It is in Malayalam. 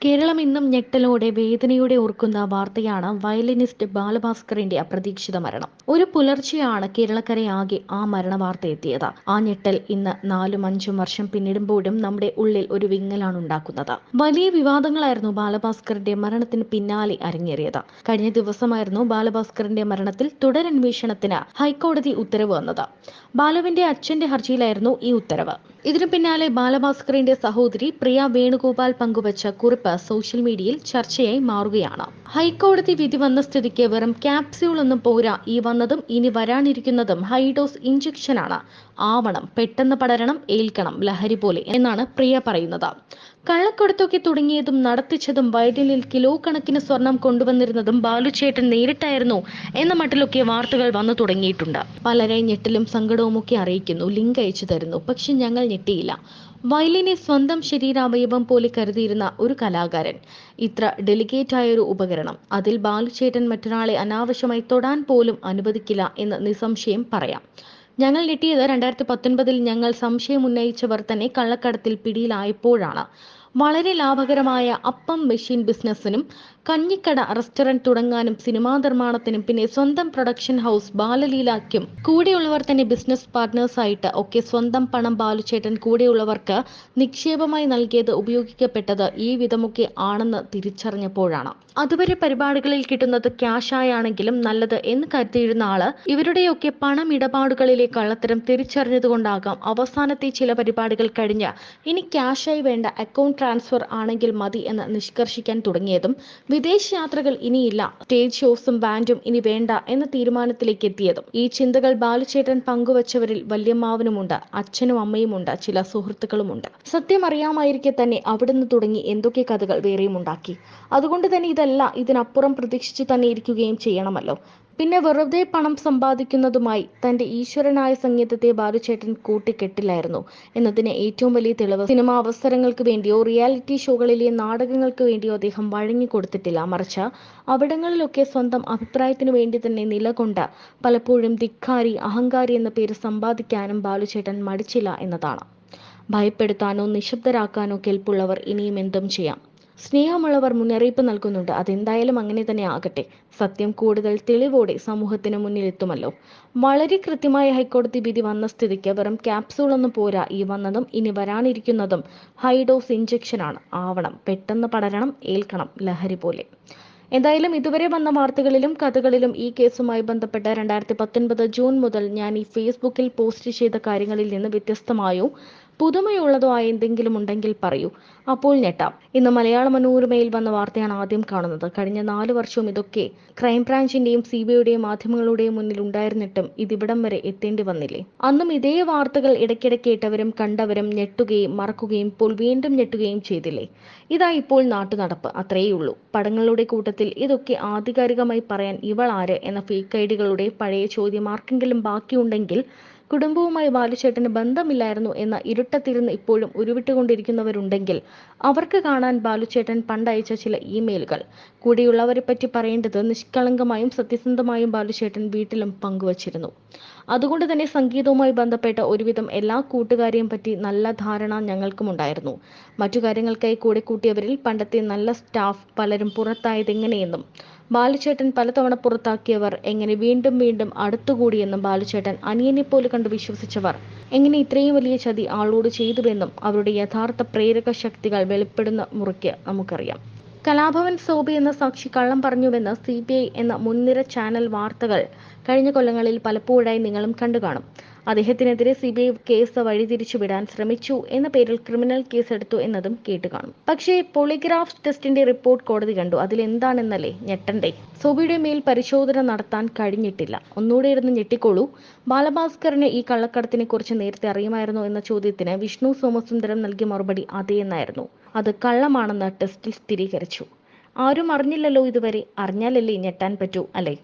കേരളം ഇന്നും ഞെട്ടലോടെ വേദനയോടെ ഓർക്കുന്ന വാർത്തയാണ് വയലിനിസ്റ്റ് ബാലഭാസ്കറിന്റെ അപ്രതീക്ഷിത മരണം. ഒരു പുലർച്ചെയാണ് കേരളക്കരെ ആകെ ആ മരണ വാർത്ത എത്തിയത്. ആ ഞെട്ടൽ ഇന്ന് നാലും അഞ്ചും വർഷം പിന്നിടുമ്പോഴും നമ്മുടെ ഉള്ളിൽ ഒരു വിങ്ങലാണ് ഉണ്ടാക്കുന്നത്. വലിയ വിവാദങ്ങളായിരുന്നു ബാലഭാസ്കറിന്റെ മരണത്തിന് പിന്നാലെ അരങ്ങേറിയത്. കഴിഞ്ഞ ദിവസമായിരുന്നു ബാലഭാസ്കറിന്റെ മരണത്തിൽ തുടരന്വേഷണത്തിന് ഹൈക്കോടതി ഉത്തരവ് വന്നത്. ബാലുവിന്റെ അച്ഛന്റെ ഹർജിയിലായിരുന്നു ഈ ഉത്തരവ്. ഇതിനു പിന്നാലെ ബാലഭാസ്കറിന്റെ സഹോദരി പ്രിയ വേണുഗോപാൽ പങ്കുവച്ച കുറിപ്പ് സോഷ്യൽ മീഡിയയിൽ ചർച്ചയായി മാറുകയാണ്. ഹൈക്കോടതി വിധി വന്ന സ്ഥിതിക്ക് വെറും ക്യാപ്സ്യൂൾ ഒന്നും പോരാ. ഈ വന്നതും ഇനി വരാനിരിക്കുന്നതും ഹൈഡോസ് ഇഞ്ചക്ഷനാണ്. ആവണം പെട്ടെന്ന് പടരണം ഏൽക്കണം ലഹരി പോലെ എന്നാണ് പ്രിയ പറയുന്നത്. കള്ളക്കടത്തൊക്കെ തുടങ്ങിയതും നടത്തിച്ചതും വയലിനിൽ കിലോ കണക്കിന് സ്വർണം കൊണ്ടുവന്നിരുന്നതും ബാലുചേട്ടൻ നേരിട്ടായിരുന്നു എന്ന മട്ടിലൊക്കെ വാർത്തകൾ വന്നു തുടങ്ങിയിട്ടുണ്ട്. പലരെ ഞെട്ടലും സങ്കടവുമൊക്കെ അറിയിക്കുന്നു. ലിങ്ക് അയച്ചു തരുന്നു. പക്ഷെ ഞങ്ങൾ ഞെട്ടിയില്ല. വയലിനെ സ്വന്തം ശരീരാവയവം പോലെ കരുതിയിരുന്ന ഒരു കലാകാരൻ. ഇത്ര ഡെലിഗേറ്റ് ആയ ഒരു ഉപകരണം. അതിൽ ബാലുചേട്ടൻ മറ്റൊരാളെ അനാവശ്യമായി തൊടാൻ പോലും അനുവദിക്കില്ല എന്ന് നിസ്സംശയം പറയാം. ഞങ്ങൾ ഞെട്ടിയത് രണ്ടായിരത്തി പത്തൊൻപതിൽ ഞങ്ങൾ സംശയം ഉന്നയിച്ചവർ തന്നെ കള്ളക്കടത്തിൽ പിടിയിലായപ്പോഴാണ്. വളരെ ലാഭകരമായ അപ്പം മെഷീൻ ബിസിനസ്സിനും കഞ്ഞിക്കട റെസ്റ്റോറന്റ് തുടങ്ങാനും സിനിമാ നിർമ്മാണത്തിനും പിന്നെ സ്വന്തം പ്രൊഡക്ഷൻ ഹൗസ് ബാലലീലാക്കും. കൂടെയുള്ളവർ തന്നെ ബിസിനസ് പാർട്ട്നേഴ്സ് ആയിട്ട് ഒക്കെ സ്വന്തം പണം ബാലുചേട്ടൻ കൂടെയുള്ളവർക്ക് നിക്ഷേപമായി നൽകിയത് ഉപയോഗിക്കപ്പെട്ടത് ഈ വിധമൊക്കെ ആണെന്ന് തിരിച്ചറിഞ്ഞപ്പോഴാണ്. അതുവരെ പരിപാടികളിൽ കിട്ടുന്നത് ക്യാഷ് ആയാണെങ്കിലും നല്ലത് എന്ന് കരുതിയിരുന്ന ആൾ ഇവരുടെയൊക്കെ പണം ഇടപാടുകളിലെ കള്ളത്തരം തിരിച്ചറിഞ്ഞതുകൊണ്ടാകാം അവസാനത്തെ ചില പരിപാടികൾ കഴിഞ്ഞ് ഇനി ക്യാഷായി വേണ്ട അക്കൗണ്ട് ട്രാൻസ്ഫർ ആണെങ്കിൽ മതി എന്ന് നിഷ്കർഷിക്കാൻ തുടങ്ങിയതും വിദേശ യാത്രകൾ ഇനിയില്ല. സ്റ്റേജ് ഷോസും ബാൻഡും ഇനി വേണ്ട എന്ന തീരുമാനത്തിലേക്ക് എത്തിയതും ഈ ചിന്തകൾ ബാലുചേട്ടൻ പങ്കുവച്ചവരിൽ വല്യമ്മാവനുമുണ്ട് അച്ഛനും അമ്മയുമുണ്ട് ചില സുഹൃത്തുക്കളുമുണ്ട്. സത്യം അറിയാമായിരിക്കെ തന്നെ അവിടുന്ന് തുടങ്ങി എന്തൊക്കെ കഥകൾ വേറെയും ഉണ്ടാക്കി. അതുകൊണ്ട് തന്നെ ഇതല്ല ഇതിനപ്പുറം പ്രതീക്ഷിച്ചു തന്നെ ഇരിക്കുകയും ചെയ്യണമല്ലോ. പിന്നെ വെറുതെ പണം സമ്പാദിക്കുന്നതുമായി തന്റെ ഈശ്വരനായ സംഗീതത്തെ ബാലുചേട്ടൻ കൂട്ടിക്കെട്ടില്ലായിരുന്നു. എന്നതിന് ഏറ്റവും വലിയ തെളിവ് സിനിമാ അവസരങ്ങൾക്ക് വേണ്ടിയോ റിയാലിറ്റി ഷോകളിലെ നാടകങ്ങൾക്ക് വേണ്ടിയോ അദ്ദേഹം വഴങ്ങിക്കൊടുത്തിട്ടില്ല മറിച്ച് അവിടങ്ങളിലൊക്കെ സ്വന്തം അഭിപ്രായത്തിനു വേണ്ടി തന്നെ നിലകൊണ്ട് പലപ്പോഴും ധിക്കാരി അഹങ്കാരി എന്ന പേര് സമ്പാദിക്കാനും ബാലുചേട്ടൻ മടിച്ചില്ല എന്നതാണ്. ഭയപ്പെടുത്താനോ നിശബ്ദരാക്കാനോ കെൽപ്പുള്ളവർ ഇനിയും എന്തും ചെയ്യാം. സ്നേഹമുള്ളവർ മുന്നറിയിപ്പ് നൽകുന്നുണ്ട്. അതെന്തായാലും അങ്ങനെ തന്നെ ആകട്ടെ. സത്യം കൂടുതൽ തെളിവോടെ സമൂഹത്തിന് മുന്നിൽ എത്തുമല്ലോ വളരെ കൃത്യമായ ഹൈക്കോടതി വിധി വന്ന സ്ഥിതിക്ക് വെറും ക്യാപ്സൂൾ ഒന്നും പോരാ. ഈ വന്നതും ഇനി വരാനിരിക്കുന്നതും ഹൈഡോസ് ഇഞ്ചക്ഷനാണ് ആവണം. പെട്ടെന്ന് പടരണം. ഏൽക്കണം. ലഹരി പോലെ. എന്തായാലും ഇതുവരെ വന്ന വാർത്തകളിലും കഥകളിലും ഈ കേസുമായി ബന്ധപ്പെട്ട രണ്ടായിരത്തി പത്തൊൻപത് ജൂൺ മുതൽ ഞാൻ ഈ ഫേസ്ബുക്കിൽ പോസ്റ്റ് ചെയ്ത കാര്യങ്ങളിൽ നിന്ന് വ്യത്യസ്തമായോ? പുതുമയുള്ളതോ ആയ എന്തെങ്കിലും ഉണ്ടെങ്കിൽ പറയൂ. അപ്പോൾ ഞെട്ടാം. ഇന്ന് മലയാള മനോരമയിൽ വന്ന വാർത്തയാണ് ആദ്യം കാണുന്നത്. കഴിഞ്ഞ നാല് വർഷവും ഇതൊക്കെ ക്രൈംബ്രാഞ്ചിന്റെയും സി ബി ഐയുടെയും മാധ്യമങ്ങളുടെയും മുന്നിൽ ഉണ്ടായിരുന്നിട്ടും ഇതിവിടം വരെ എത്തേണ്ടി വന്നില്ലേ? അന്നും ഇതേ വാർത്തകൾ ഇടയ്ക്കിടെ കേട്ടവരും കണ്ടവരും ഞെട്ടുകയും മറക്കുകയും ഇപ്പോൾ വീണ്ടും ഞെട്ടുകയും ചെയ്തില്ലേ? ഇതാ ഇപ്പോൾ നാട്ടുനടപ്പ്. അത്രയേ ഉള്ളൂ പടങ്ങളുടെ കൂട്ടത്തിൽ ഇതൊക്കെ ആധികാരികമായി പറയാൻ ഇവൾ ആര് എന്ന ഫേക്ക് ഐഡികളുടെ പഴയ ചോദ്യം ആർക്കെങ്കിലും ബാക്കിയുണ്ടെങ്കിൽ കുടുംബവുമായി ബാലുചേട്ടന് ബന്ധമില്ലായിരുന്നു എന്ന ഇരുട്ടത്തിരുന്ന് ഇപ്പോഴും ഉരുവിട്ടുകൊണ്ടിരിക്കുന്നവരുണ്ടെങ്കിൽ അവർക്ക് കാണാൻ ബാലുചേട്ടൻ പണ്ടയച്ച ചില ഇമെയിലുകൾ. കൂടെയുള്ളവരെ പറ്റി പറയേണ്ടത് നിഷ്കളങ്കമായും സത്യസന്ധമായും ബാലുചേട്ടൻ വീട്ടിലും പങ്കുവച്ചിരുന്നു. അതുകൊണ്ട് തന്നെ സംഗീതവുമായി ബന്ധപ്പെട്ട ഒരുവിധം എല്ലാ കൂട്ടുകാരെയും പറ്റി നല്ല ധാരണ ഞങ്ങൾക്കും ഉണ്ടായിരുന്നു മറ്റു കാര്യങ്ങൾക്കായി കൂടെ കൂട്ടിയവരിൽ പണ്ടത്തെ നല്ല സ്റ്റാഫ് പലരും പുറത്തായതെങ്ങനെയെന്നും ബാലുചേട്ടൻ പലതവണ പുറത്താക്കിയവർ എങ്ങനെ വീണ്ടും വീണ്ടും അടുത്തുകൂടിയെന്നും ബാലുചേട്ടൻ അനിയനെ പോലെ കണ്ട് വിശ്വസിച്ചവർ. എങ്ങനെ ഇത്രയും വലിയ ചതി ആളോട് ചെയ്തുവെന്നും അവരുടെ യഥാർത്ഥ പ്രേരക ശക്തികൾ വെളിപ്പെടുന്ന മുറിക്ക് നമുക്കറിയാം. കലാഭവൻ സോബി എന്ന സാക്ഷി കള്ളം പറഞ്ഞുവെന്ന് സി ബി ഐ എന്ന മുൻനിര ചാനൽ വാർത്തകൾ കഴിഞ്ഞ കൊല്ലങ്ങളിൽ പലപ്പോഴായി നിങ്ങളും കണ്ടു കാണും അദ്ദേഹത്തിനെതിരെ സി ബി ഐ കേസ് വഴിതിരിച്ചുവിടാൻ ശ്രമിച്ചു എന്ന പേരിൽ ക്രിമിനൽ കേസെടുത്തു എന്നതും കേട്ടു കാണും പക്ഷേ പോളിഗ്രാഫ് ടെസ്റ്റിന്റെ റിപ്പോർട്ട് കോടതി കണ്ടു. അതിലെന്താണെന്നല്ലേ ഞെട്ടണ്ടേ? സോബിയുടെ മേൽ പരിശോധന നടത്താൻ കഴിഞ്ഞിട്ടില്ല. ഒന്നുകൂടെ ഇരുന്ന് ഞെട്ടിക്കോളൂ. ബാലഭാസ്കറിന് ഈ കള്ളക്കടത്തിനെ കുറിച്ച് നേരത്തെ അറിയുമായിരുന്നു എന്ന ചോദ്യത്തിന് വിഷ്ണു സോമസുന്ദരം നൽകിയ മറുപടി അതേ എന്നായിരുന്നു അത് കള്ളമാണെന്ന് ടെസ്റ്റിൽ സ്ഥിരീകരിച്ചു. ആരും അറിഞ്ഞില്ലല്ലോ ഇതുവരെ. അറിഞ്ഞാലല്ലേ ഞെട്ടാൻ പറ്റൂ അല്ലേ?